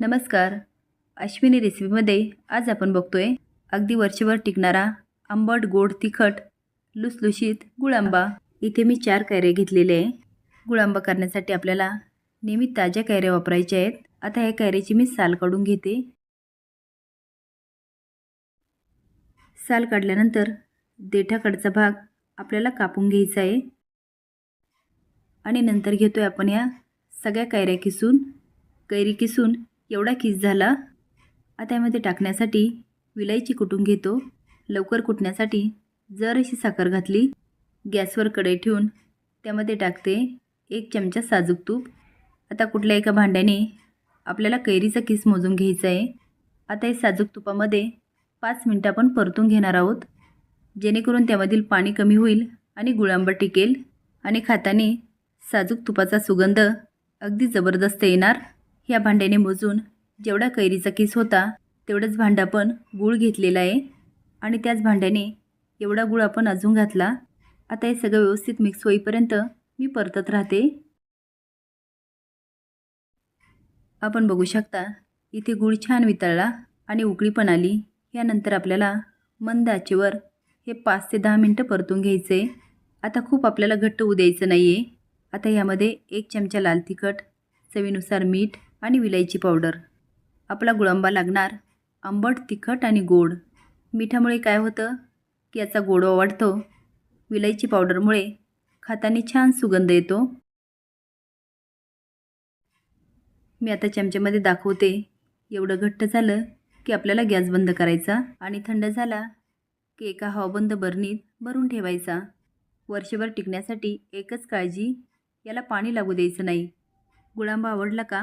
नमस्कार. अश्विनी रेसिपीमध्ये आज आपण बघतोय अगदी वर्षभर टिकणारा आंबट गोड तिखट लुसलुशीत गुळांबा. इथे मी चार कैरे घेतलेले आहे. गुळांबा करण्यासाठी आपल्याला नेहमी ताज्या कैऱ्या वापरायच्या आहेत. आता ह्या कैऱ्याची मी साल काढून घेते. साल काढल्यानंतर देठाकडचा भाग आपल्याला कापून घ्यायचा आहे. आणि नंतर घेतो आहे आपण या सगळ्या कैऱ्या किसून. कैरी किसून एवढा किस झाला? आता यामध्ये टाकण्यासाठी विलायची कुटून घेतो. लवकर कुटण्यासाठी जराशी साखर घातली गॅसवर कढई ठेवून त्यामध्ये टाकते एक चमचा साजूक तूप. आता कुठल्या एका भांड्याने आपल्याला कैरीचा किस मोजून घ्यायचा आहे आता हे साजूक तुपामध्ये पाच मिनटं आपण परतून घेणार आहोत. जेणेकरून त्यामधील पाणी कमी होईल आणि गुळांबा टिकेल आणि खाताने साजूक तुपाचा सुगंध अगदी जबरदस्त येणार. ह्या भांड्याने मोजून जेवढा कैरीचा केस होता तेवढंच भांडं आपण गूळ घेतलेला आहे. आणि त्याच भांड्याने एवढा गूळ आपण अजून घातला. आता हे सगळं व्यवस्थित मिक्स होईपर्यंत मी परतत राहते. आपण बघू शकता इथे गूळ छान वितळला आणि उकळी पण आली. यानंतर आपल्याला मंद आचेवर हे पाच ते दहा मिनटं परतून घ्यायचे. आता खूप आपल्याला घट्ट होऊ द्यायचं नाही आहे आता ह्यामध्ये एक चमचा लाल तिखट चवीनुसार मीठ आणि विलायची पावडर. आपला गुळंबा लागणार आंबट तिखट आणि गोड. मिठामुळे काय होतं? की याचा गोडवा वाढतो. विलायची पावडरमुळे खाताने छान सुगंध येतो. मी आता चमच्यामध्ये दाखवते. एवढं घट्ट झालं की आपल्याला गॅस बंद करायचा आणि थंड झाला की एका हवाबंद बरणीत भरून ठेवायचा. वर्षभर टिकण्यासाठी एकच काळजी याला पाणी लागू द्यायचं नाही. गुळांबा आवडला का?